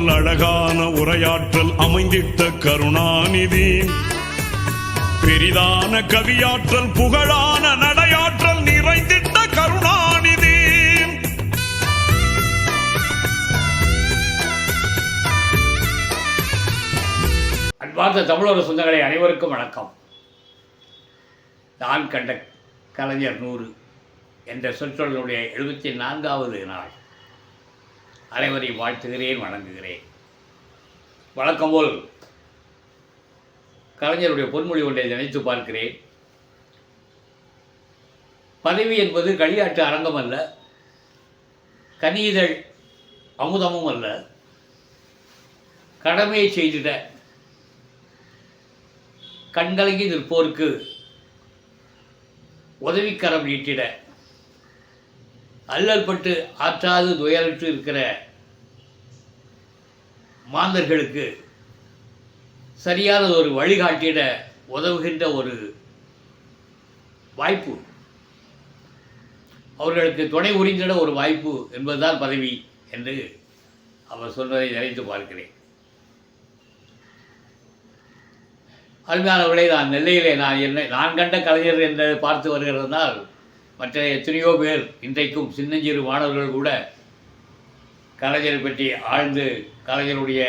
அறிவாற்றல் அழகான உரையாற்றல் அமைந்திட்ட கருணாநிதி. பெரிதான கவியாற்றல் புகழான நடையாற்றல் நிறைந்திட்ட கருணாநிதி. அன்பார்ந்த தமிழர் சொந்தங்களை அனைவருக்கும் வணக்கம். நான் கண்ட கலைஞர் நூறு என்ற சொற்றொடருடைய எழுபத்தி நான்காவது நாள். அனைவரையும் வாழ்த்துகிறேன் வணங்குகிறேன். வழக்கம் போல் கலைஞருடைய பொன்மொழி ஒன்றை நினைத்து பார்க்கிறேன். பதவி என்பது களியாட்டு அரங்கம் அல்ல கனிதழ் அமுதமும் அல்ல. கடமையை செய்திட கண்கலங்கி நிற்போருக்கு உதவிக்கரம் நீட்டிட அல்லல்பட்டு ஆற்றாது துயரற்று இருக்கிற மாந்தர்களுக்கு சரியான ஒரு வழிகாட்டிட உதவுகின்ற ஒரு வாய்ப்பு. அவர்களுக்கு துணை புரிந்திட ஒரு வாய்ப்பு என்பதுதான் பதவி என்று அவர் சொன்னதை நினைத்து பார்க்கிறேன். அருமையானவர்களே நான் நெல்லையிலே நான் என்ன நான் கண்ட கலைஞர் என்று பார்த்து வருகிறதுனால் மற்ற எத்தனையோ பேர் இன்றைக்கும் சின்னஞ்சிறு மாணவர்கள் கூட கலைஞரை பற்றி ஆழ்ந்து கலைஞருடைய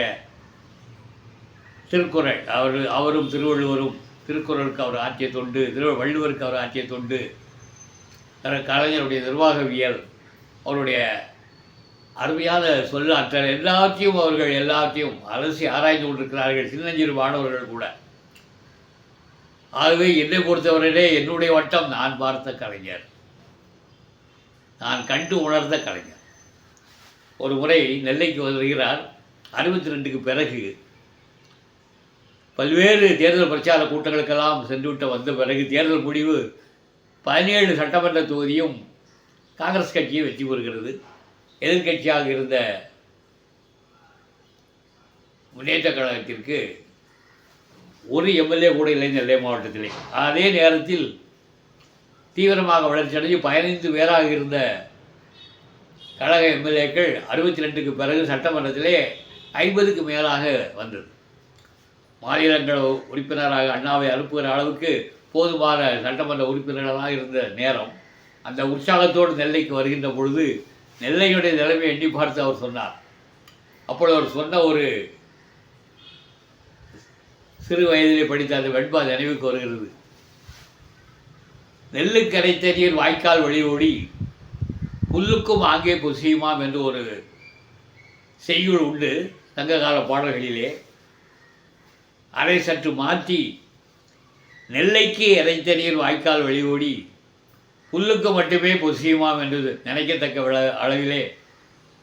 திருக்குறள் அவர் அவரும் திருவள்ளுவரும் திருக்குறளுக்கு அவர் ஆற்றிய தொண்டு திரு வள்ளுவருக்கு அவர் ஆற்றிய தொண்டு கலைஞருடைய நிர்வாகவியல் அவருடைய அருமையான சொல்லாற்றல் எல்லாத்தையும் அவர்கள் எல்லாத்தையும் அலசி ஆராய்ந்து கொண்டிருக்கிறார்கள் சின்னஞ்சிறு மாணவர்கள் கூட. ஆகவே என்னை பொறுத்தவரையிலே என்னுடைய வட்டம் நான் பார்த்த கலைஞர். நான் கண்டு உணர்ந்த கலைஞர். ஒரு முறை நெல்லைக்கு வருகிறார். அறுபத்தி ரெண்டுக்கு பிறகு பல்வேறு தேர்தல் பிரச்சார கூட்டங்களுக்கெல்லாம் சென்றுவிட்டு வந்த பிறகு தேர்தல் முடிவு பதினேழு சட்டமன்ற தொகுதியும் காங்கிரஸ் கட்சியை வெற்றி பெறுகிறது. எதிர்க்கட்சியாக இருந்த முன்னேற்ற கழகத்திற்கு ஒரு எம்எல்ஏ கூட இல்லை நெல்லை மாவட்டத்திலே. அதே நேரத்தில் தீவிரமாக வளர்ச்சி அடைஞ்சு பதினைந்து பேராக இருந்த கழக எம்எல்ஏக்கள் அறுபத்தி ரெண்டுக்கு பிறகு சட்டமன்றத்திலே ஐம்பதுக்கு மேலாக வந்தது. மாநிலங்கள உறுப்பினராக அண்ணாவை அனுப்புகிற அளவுக்கு போதுமான சட்டமன்ற உறுப்பினர்களாக இருந்த நேரம் அந்த உற்சாகத்தோடு நெல்லைக்கு வருகின்ற பொழுது நெல்லையுடைய நிலைமை எண்ணி பார்த்து அவர் சொன்னார். அப்பொழுது அவர் சொன்ன ஒரு சிறு வயதிலே படித்த அந்த வெண்பா நினைவுக்கு வருகிறது. நெல்லுக்கு தெரியல் நீர் வாய்க்கால் வழி ஓடி புல்லுக்கும் ஆங்கே பொசியுமாம் என்று ஒரு செய்யுள் உண்டு சங்ககால பாடல்களிலே. அதை சற்று மாற்றி நெல்லைக்கு இறைத்தறியில் வாய்க்கால் வழி ஓடி புல்லுக்கு மட்டுமே பொசியுமாம் என்று நினைக்கத்தக்க அளவிலே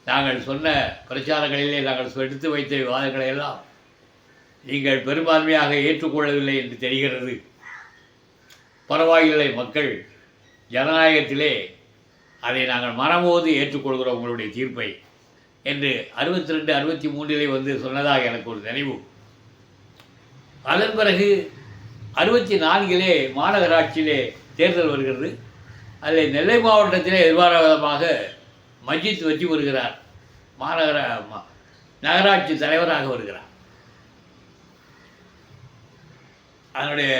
நாங்கள் சொன்ன பிரச்சாரங்களிலே நாங்கள் எடுத்து வைத்த விவாதங்களை எல்லாம் நீங்கள் பெரும்பான்மையாக ஏற்றுக்கொள்ளவில்லை என்று தெரிகிறது. பரவாயில்லை மக்கள். ஜனநாயகத்திலே அதை நாங்கள் மனமோது ஏற்றுக்கொள்கிறோம் உங்களுடைய தீர்ப்பை என்று அறுபத்தி ரெண்டு அறுபத்தி மூன்றிலே வந்து சொன்னதாக எனக்கு ஒரு நினைவு. அதன் பிறகு அறுபத்தி நான்கிலே மாநகராட்சியிலே தேர்தல் வருகிறது. அதில் நெல்லை மாவட்டத்திலே எதிர்பாராதமாக மஜித் வெற்றி வருகிறார் மாநகர நகராட்சி தலைவராக வருகிறார். அதனுடைய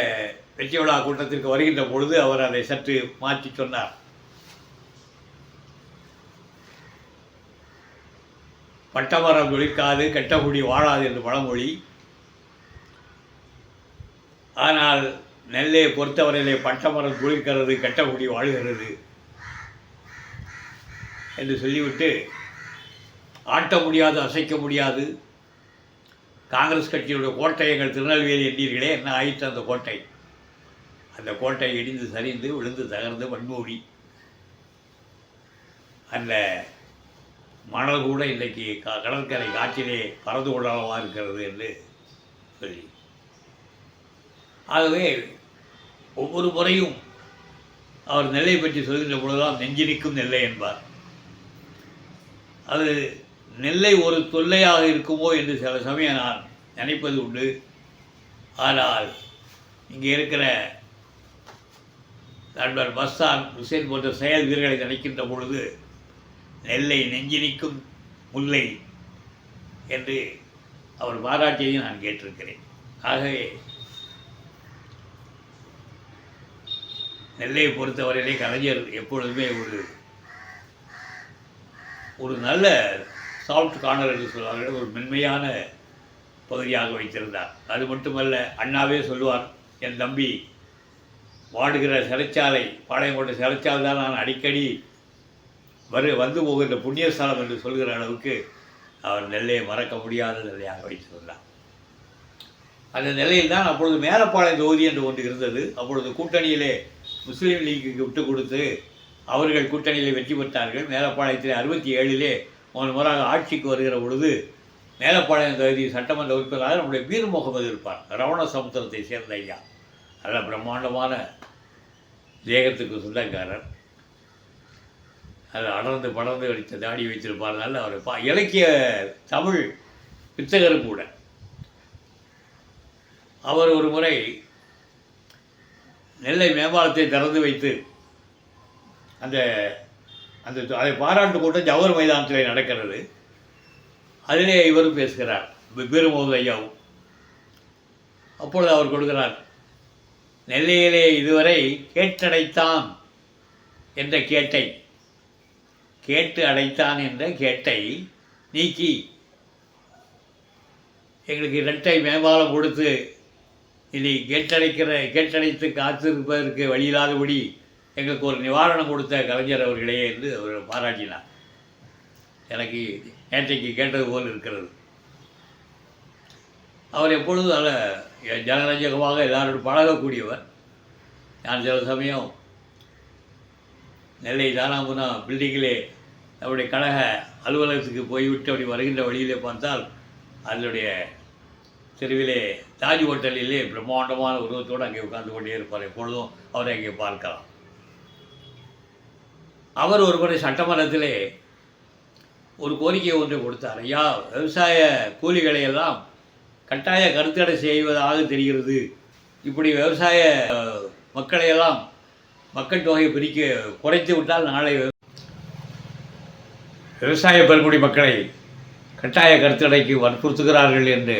வெற்றி விழா கூட்டத்திற்கு வருகின்ற பொழுது அவர் அதை சற்று மாற்றி சொன்னார். பட்டமரம் விழிக்காது கெட்டகுடி வாழாது என்று பழமொழி. ஆனால் நெல்லை பொறுத்தவரையிலே பட்டமரம் குளிக்கிறது கெட்டகுடி வாழ்கிறது என்று சொல்லிவிட்டு ஆட்ட முடியாது அசைக்க முடியாது. காங்கிரஸ் கட்சியுடைய கோட்டை எங்கள் திருநெல்வேலி எண்ணீர்களே என்ன ஆயிற்று அந்த கோட்டை? அந்த கோட்டை இடிந்து சரிந்து விழுந்து தகர்ந்து வன்மூடி. அந்த மணல் கூட இன்றைக்கு க- கடற்கரை காற்றிலே பறந்து கொள்ளளவாக இருக்கிறது என்று சொல்லி. ஆகவே ஒவ்வொரு முறையும் அவர் நெல்லை பற்றி சொல்கின்ற பொழுதெல்லாம் நெஞ்சிருக்கும் நெல்லை என்பார். அது நெல்லை ஒரு தொல்லையாக இருக்குமோ என்று சில சமயம் நான் நினைப்பது உண்டு. ஆனால் இங்கே இருக்கிற நண்பர் பஸ்தான் ஹுசேன் போன்ற செயல் வீரர்களை நினைக்கின்ற பொழுது நெல்லை நெஞ்சினிக்கும் முல்லை என்று அவர் பாராட்டியதை நான் கேட்டிருக்கிறேன். ஆகவே நெல்லையை பொறுத்தவரையிலே கலைஞர் எப்பொழுதுமே ஒரு ஒரு நல்ல சாஃப்ட் கார்னர் என்று சொல்வார்கள் ஒரு மென்மையான பகுதியாக வைத்திருந்தார். அது மட்டுமல்ல அண்ணாவே சொல்லுவார் என் தம்பி வாடுகிற சிறைச்சாலை பாளையங்கோட்டை சிறைச்சாலை தான் நான் அடிக்கடி வரு வந்து போகின்ற புண்ணியஸ்தலம் என்று சொல்கிற அளவுக்கு அவர் நெல்லையை மறக்க முடியாத நிலையாக வைத்திருந்தார் அந்த நிலையில் தான் அப்பொழுது மேலப்பாளையம் தொகுதி என்று ஒன்று இருந்தது. அப்பொழுது கூட்டணியிலே முஸ்லீம் லீக்குக்கு விட்டு கொடுத்து அவர்கள் கூட்டணியிலே வெற்றி பெற்றார்கள். மேலப்பாளையத்திலே அறுபத்தி ஏழிலே முதல் முறையாக ஆட்சிக்கு வருகிற பொழுது மேலப்பாளையம் தொகுதி சட்டமன்ற உறுப்பினராக நம்முடைய பீர் முகமது இருப்பார். ரவண சமுத்திரத்தை சேர்ந்த ஐயா. நல்ல பிரம்மாண்டமான தேகத்துக்கு சொந்தக்காரர். அது அடர்ந்து படர்ந்து அடித்த தாடி வைத்திருப்பார்னால அவர் பா இலக்கிய தமிழ் வித்தகர் கூட. அவர் ஒரு முறை நெல்லை மேம்பாலத்தை திறந்து வைத்து அந்த அந்த அதை பாராட்டு கூட்டம் ஜவஹர் மைதானத்தில் நடக்கிறது. அதிலே இவரும் பேசுகிறார். பெருமோது ஐயாவும் அப்பொழுது அவர் கொடுக்கிறார் நெல்லையிலே இதுவரை கேட்டடைத்தான் என்ற கேட்டை. கேட்டு அடைத்தான் என்ற கேட்டை நீக்கி எங்களுக்கு இரட்டை மேம்பாலம் கொடுத்து இனி கேட்டடைக்கிற கேட்டடைத்து காத்திருப்பதற்கு வழியில்லாதபடி எங்களுக்கு ஒரு நிவாரணம் கொடுத்த கலைஞர் அவர்களே என்று அவர் பாராட்டினார். எனக்கு நேற்றைக்கு கேட்டது போல் இருக்கிறது. அவர் எப்பொழுதும் நல்ல ஜனரஞ்சகமாக எல்லாரோடும் பழகக்கூடியவர். நான் சில சமயம் நெல்லை தானாபுனா பில்டிங்கிலே நம்முடைய கழக அலுவலகத்துக்கு போய்விட்டு அப்படி வருகின்ற வழியிலே பார்த்தால் அதனுடைய தெருவிலே தாஜ் ஹோட்டலிலே பிரம்மாண்டமான உருவத்தோடு அங்கே உட்கார்ந்து கொண்டே இருப்பார். எப்பொழுதும் அவரை அங்கே பார்க்கலாம். அவர் ஒரு முறை சட்டமன்றத்திலே ஒரு கோரிக்கை ஒன்றை கொடுத்தார். ஐயா விவசாய கூலிகளை எல்லாம் கட்டாய கருத்தடை செய்வதாக தெரிகிறது. இப்படி விவசாய மக்களையெல்லாம் மக்கள் தொகையை பிரிக்க குறைத்து விட்டால் நாளை விவசாய பெருங்குடி மக்களை கட்டாய கருத்தடைக்கு வற்புறுத்துகிறார்கள் என்று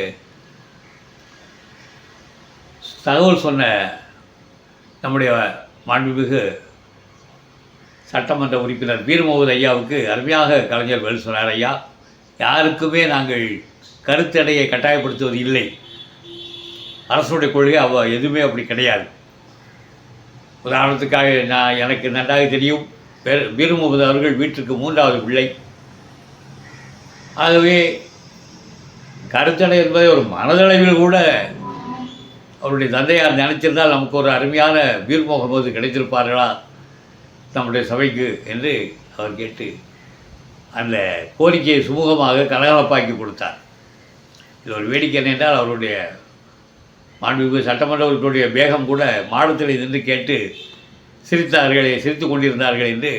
தகவல் சொன்ன நம்முடைய மாண்புமிகு சட்டமன்ற உறுப்பினர் பீர் ஐயாவுக்கு அருமையாக கலைஞர் பதில் சொன்னார் ஐயா யாருக்குமே நாங்கள் கருத்தடையை கட்டாயப்படுத்துவது இல்லை. அரசுடைய கொள்கை அவ எதுவுமே அப்படி கிடையாது. உதாரணத்துக்காக நான் எனக்கு நன்றாக தெரியும். பெரு அவர்கள் வீட்டிற்கு மூன்றாவது பிள்ளை. ஆகவே கருத்தடை என்பதை ஒரு மனதளவில் கூட அவருடைய தந்தையார் நினைச்சிருந்தால் நமக்கு ஒரு அருமையான பீர் முகமது கிடைத்திருப்பார்களா? நம்முடைய சபைக்கு என்று அவர் கேட்டு அந்த கோரிக்கையை சுமூகமாக கலகலப்பாக்கி கொடுத்தார். இது ஒரு வேடிக்கை என்னென்றால் அவருடைய மாண்புமிகு சட்டமன்ற உறுப்பினருடைய பேகம் கூட மாடத்தில் நின்று கேட்டு சிரித்தார்களே சிரித்து கொண்டிருந்தார்கள் என்று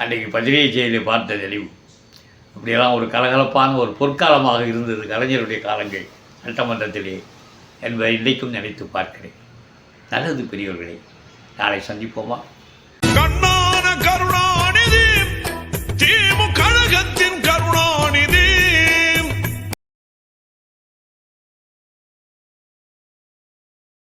அன்றைக்கு பத்திரிகை செய்தியை பார்த்த தெளிவு. அப்படியெல்லாம் ஒரு கலகலப்பான ஒரு பொற்காலமாக இருந்தது கலைஞருடைய காலங்கள் சட்டமன்றத்திலே என்பதை இன்றைக்கும் நினைத்து பார்க்கிறேன். நல்லது பெரியவர்களே நாளை சந்திப்போமா? கண்ணான கருணாநிதி திமுக